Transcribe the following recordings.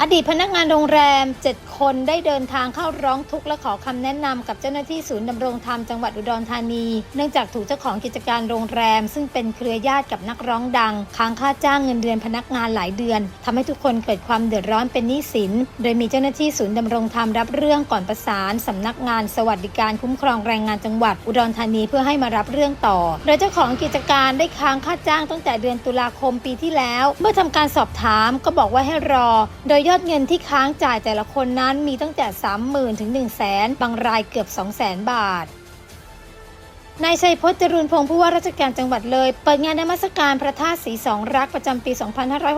อดีตพนักงานโรงแรม 7 คนได้เดินทางเข้าร้องทุกข์และขอคำแนะนำกับเจ้าหน้าที่ศูนย์ดำรงธรรมจังหวัดอุดรธานี เนื่องจากถูกเจ้าของกิจการโรงแรม ซึ่งเป็นเครือญาติกับนักร้องดัง ค้างค่าจ้างเงินเดือนพนักงานหลายเดือนทำให้ทุกคนเกิดความเดือดร้อนเป็นหนี้สิน โดยมีเจ้าหน้าที่ศูนย์ดำรงธรรมรับเรื่องก่อนประสานสำนักงานสวัสดิการคุ้มครองแรงงานจังหวัดอุดรธานีเพื่อให้มารับเรื่องต่อ โดยเจ้าของกิจการได้ค้างค่าจ้างตั้งแต่เดือนตุลาคมปีที่แล้ว เมื่อทำการสอบถามก็บอกว่าให้รอ โดยยอดเงินที่ค้างจ่ายแต่ละคนนั้นมีตั้งแต่ 30,000 ถึง 1 0 0 0 0แสนบางรายเกือบ 2 0 0แสนบาท นายชัยพจน์จรูนพงศ์ผู้ว่าราชการจังหวัดเลย เปิดงานนมัสการพระธาตุสีสองรักประจำปี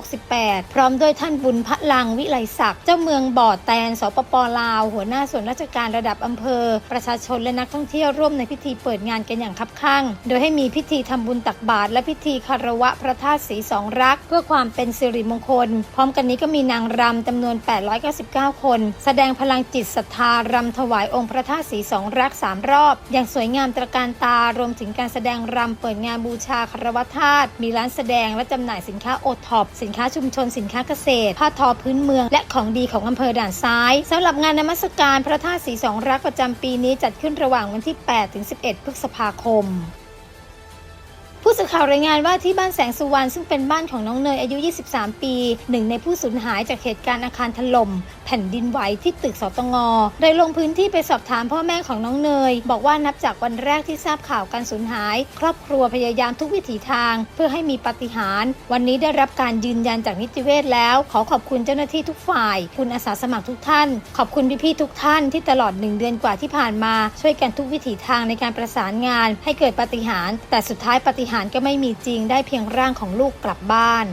2568 พร้อมโดยท่านบุญพระลังวิไลศักดิ์เจ้าเมืองบ่อแตนสปปลาว หัวหน้าส่วนราชการระดับอำเภอ ประชาชนและนักท่องเที่ยวร่วมในพิธีเปิดงานกันอย่างคับคั่ง โดยให้มีพิธีทำบุญตักบาตรและพิธีคารวะพระธาตุสีสองรัก เพื่อความเป็นสิริมงคล พร้อมกันนี้ก็มีนางรำจำนวน 899 คน แสดงพลังจิตศรัทธารำถวายองค์พระธาตุสีสองรักสามรอบ อย่างสวยงามตระการตารวมถึงการแสดงรำเปิดงานบูชาคารวะธาตุมีร้านแสดงและจำหน่ายสินค้าโอท็อปสินค้าชุมชนสินค้าเกษตร ผ้าทอพื้นเมือง และของดีของอำเภอด่านซ้ายสำหรับงานนมัสการพระธาตุสีสองรักประจำปีนี้จัดขึ้นระหว่างวันที่ 8 ถึง 11 พฤษภาคม สื่อข่าวรายงานว่าที่บ้านแสงสุวรรณซึ่งเป็นบ้านของน้องเนยอายุ 23 ปี หนึ่งในผู้สูญหายจากเหตุการณ์อาคารถล่ม แผ่นดินไหวที่ตึกสตงโดยลงพื้นที่ไปสอบถามพ่อแม่ของน้องเนย บอกว่านับจากวันแรกที่ทราบข่าวการสูญหาย ครอบครัวพยายามทุกวิถีทาง เพื่อให้มีปาฏิหาริวันนี้ได้รับการยืนยันจากนิติเวชแล้ว ขอขอบคุณเจ้าหน้าที่ทุกฝ่าย คุณอาสาสมัครทุกท่าน ขอบคุณพี่ๆทุกท่านที่ตลอดหนึ่งเดือนกว่าที่ผ่านมา ช่วยกันทุกวิถีทางในการประสานงาน ให้เกิดปาฏิหาริย์แต่สุดท้ายปาฏิหารก็ไม่มีจริงได้เพียงร่างของลูกกลับบ้าน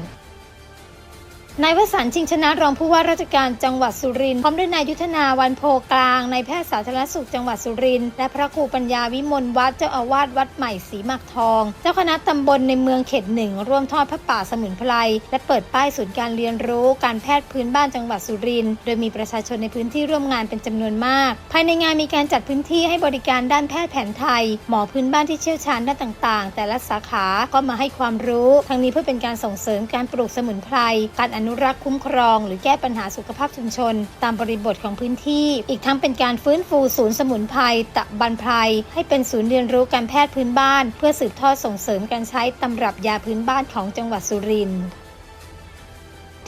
นายวสันชิงชนะรองผู้ว่าราชการจังหวัดสุรินทร์พร้อมด้วยนายยุทธนาวันโพกลางนายแพทย์สาธารณสุขจังหวัดสุรินทร์และพระครูปัญญาวิมลวัดเจ้าอาวาสวัดใหม่ศรีหมักทอง เจ้าคณะตำบลในเมืองเขตหนึ่งร่วมทอดพระป่าสมุนไพรและเปิดป้ายศูนย์การเรียนรู้การแพทย์พื้นบ้านจังหวัดสุรินทร์โดยมีประชาชนในพื้นที่ร่วมงานเป็นจำนวนมาก ภายในงานมีการจัดพื้นที่ให้บริการด้านแพทย์แผนไทย หมอพื้นบ้านที่เชี่ยวชาญด้านต่าง ๆ แต่ละสาขาก็มาให้ความรู้ ทั้งนี้เพื่อเป็นการส่งเสริมการปลูกสมุนไพรการอนนุรักษ์คุ้มครอง หรือแก้ปัญหาสุขภาพชุมชน ตามบริบทของพื้นที่ อีกทั้งเป็นการฟื้นฟูศูนย์สมุนไพรตะบันไพรให้เป็นศูนย์เรียนรู้การแพทย์พื้นบ้าน เพื่อสืบทอดส่งเสริมการใช้ตำรับยาพื้นบ้านของจังหวัดสุรินทร์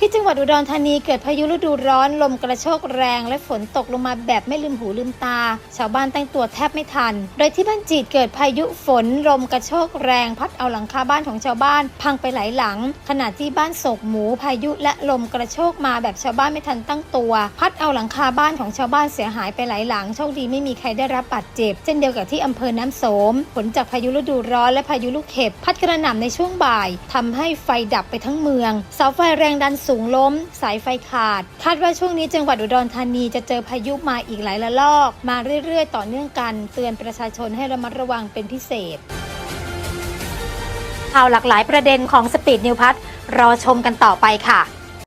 ที่จังหวัดอุดรธานีเกิดพายุฤดูร้อนลมกระโชกแรง และฝนตกลงมาแบบไม่ลืมหูลืมตา ชาวบ้านตั้งตัวแทบไม่ทัน โดยที่บ้านจีดเกิดพายุฝนลมกระโชกแรง พัดเอาหลังคาบ้านของชาวบ้าน พังไปหลายหลัง ขณะที่บ้านโศกหมูพายุและลมกระโชกมาแบบชาวบ้านไม่ทันตั้งตัว พัดเอาหลังคาบ้านของชาวบ้านเสียหายไปหลายหลังโชคดีไม่มีใครได้รับบาดเจ็บ เช่นเดียวกับที่อำเภอน้ำโสม ผลจากพายุฤดูร้อนและพายุลูกเห็บพัดกระหน่ำในช่วงบ่ายทำให้ไฟดับไปทั้งเมืองเสาไฟแรงดันสูงล้ม สายไฟขาด คาดว่าช่วงนี้จังหวัดอุดรธานีจะเจอพายุมาอีกหลายระลอก มาเรื่อยๆ ต่อเนื่องกัน เตือนประชาชนให้ระมัดระวังเป็นพิเศษข่าวหลากหลายประเด็นของสปีดนิวพัทรอชมกันต่อไปค่ะ